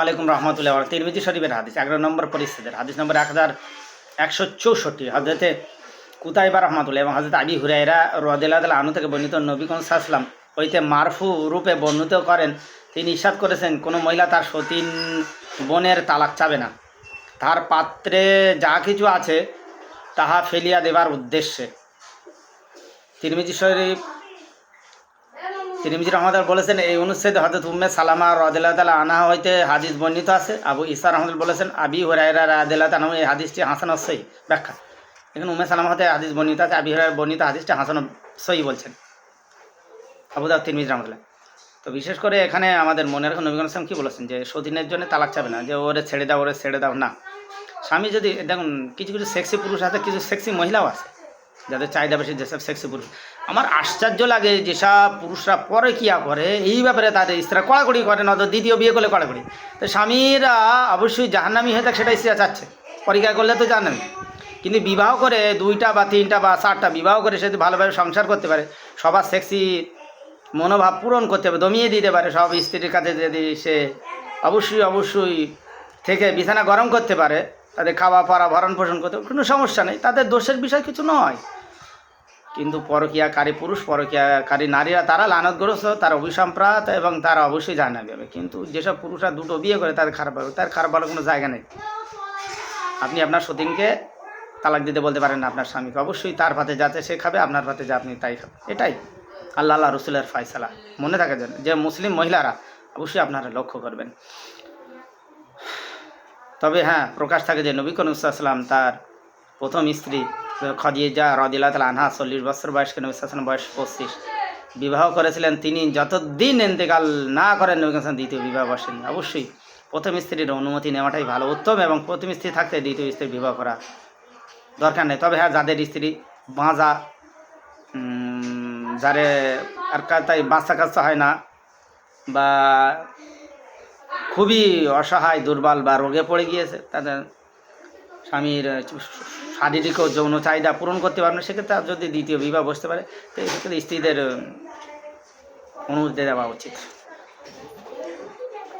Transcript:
আলাইকুম রহমতুল্লাহ তিরমিজি শরীফের হাদিস, এগারো নম্বর পরিস্থিতির হাদিস নম্বর এক হাজার একশো চৌষট্টি। হজরতে কুতাইবা রহমতুল্লাহ এবং হজরত আবি হুরাইরা রদিল্লাহ আনু থেকে বর্ণিত নবী সাহসালাম হইতে মারফু রূপে বর্ণিত করেন। তিনি ইসাদ করেছেন, কোনো মহিলা তার সতীন বোনের তালাক চাবে না। তার পাত্রে যা কিছু আছে, তাহা ফেলিয়া দেবার উদ্দেশ্যে। তিরমিজি শরীফ তিরমিজি রহমদ বলেছেন, এই অনুচ্ছেদে হজরত উম্মে সালামা রদিল্লাহ তালা আনা হইতে হাদিস বর্ণিত আছে। আবু ইসা রহমদ বলেছেন, আবি হরাইরা রাদিল্লাহ তালা এই হাদিসটি হাসান সই ব্যাখ্যা। এখানে উম্মে সালামা হতে হাদিস বর্ণিত আছে, আবি হরাই বর্ণিত হাদিসটি হাসান সই বলছেন। আবু দাব তিরমিজি রহমতুল্লাহ। তো বিশেষ করে এখানে আমাদের মনে রাখুন নবীন ইসলাম কী বলেছেন? যে সতীনের জন্য তালাক চাবে না, যে ওরে ছেড়ে দাও, ওরে ছেড়ে দাও, না। স্বামী যদি, দেখুন, কিছু কিছু সেক্সি পুরুষ আছে, কিছু সেক্সি মহিলাও আছে। যাদের চাহিদা বেশি যেসব সেক্সি পুরুষ। আমার আশ্চর্য লাগে যেসব পুরুষরা পরে কিয়া করে এই ব্যাপারে তাদের স্ত্রীরা কড়াকড়ি করে না দ্বিতীয় বিয়ে করলে কড়াকড়ি। তো স্বামীরা অবশ্যই জাহান্নামি হয়ে থাকে সেটা স্ত্রীরা চাচ্ছে। পরীক্ষা করলে তো জাহান্নামি। কিন্তু বিবাহ করে দুইটা বা তিনটা বা চারটা বিবাহ করে সে ভালোভাবে সংসার করতে পারে, সবার সেক্সি মনোভাব পূরণ করতে পারে দমিয়ে দিতে পারে, সব স্ত্রীর কাছে যদি সে অবশ্যই অবশ্যই থেকে বিছানা গরম করতে পারে তাদের খাওয়া, পরা, ভরণ পোষণ করতে কোনো সমস্যা নেই। তাদের দোষের বিষয় কিছু নয়। কিন্তু পরকীয়াকারী পুরুষ, পরকীয়াকারী নারীরা তারা লানতগ্রস্ত, তারা অভিসম্প্রাত এবং তারা অবশ্যই জানা যাবে কিন্তু যেসব পুরুষরা দুটো বিয়ে করে, তাদের খারাপ হবে তার খারাপ বলার কোনো জায়গা নেই। আপনি আপনার সতীনকে তালাক দিতে বলতে পারেন না আপনার স্বামীকে। অবশ্যই তার ভাতে যাতে সে খাবে, আপনার ভাতে যা আপনি তাই খাবে এটাই। আল্লাহ আল্লাহ রসুলের ফায়সালা। মনে থাকে যেন যে মুসলিম মহিলারা অবশ্যই আপনারা লক্ষ্য করবেন। তবে হ্যাঁ প্রকাশ থাকে যে নবী কনুসাল্লাম তার প্রথম স্ত্রী খদিজা রদিল্লা তালা আনহা চল্লিশ বছর বয়সকে নবী সাল্লাম বয়স পঁচিশ। বিবাহ করেছিলেন তিনি যতদিন এন্তেকাল না করেন নবী কালাম দ্বিতীয় বিবাহ বসেন অবশ্যই প্রথম স্ত্রীর অনুমতি নেওয়াটাই ভালো, উত্তম এবং প্রথম স্ত্রী থাকতে দ্বিতীয় স্ত্রী বিবাহ করা দরকার নেই। তবে হ্যাঁ যাদের স্ত্রী বাঁজা যারে আর তাই বাচ্চা কাচ্চা হয় না বা খুবই অসহায়, দুর্বল বা রোগে পড়ে গিয়েছে, তাদের স্বামীর শারীরিক ও যৌন চাহিদা পূরণ করতে পারবে না, সেক্ষেত্রে যদি দ্বিতীয় বিবাহ বসতে পারে, তো এক্ষেত্রে স্ত্রীদের অনুমতি দেওয়া উচিত।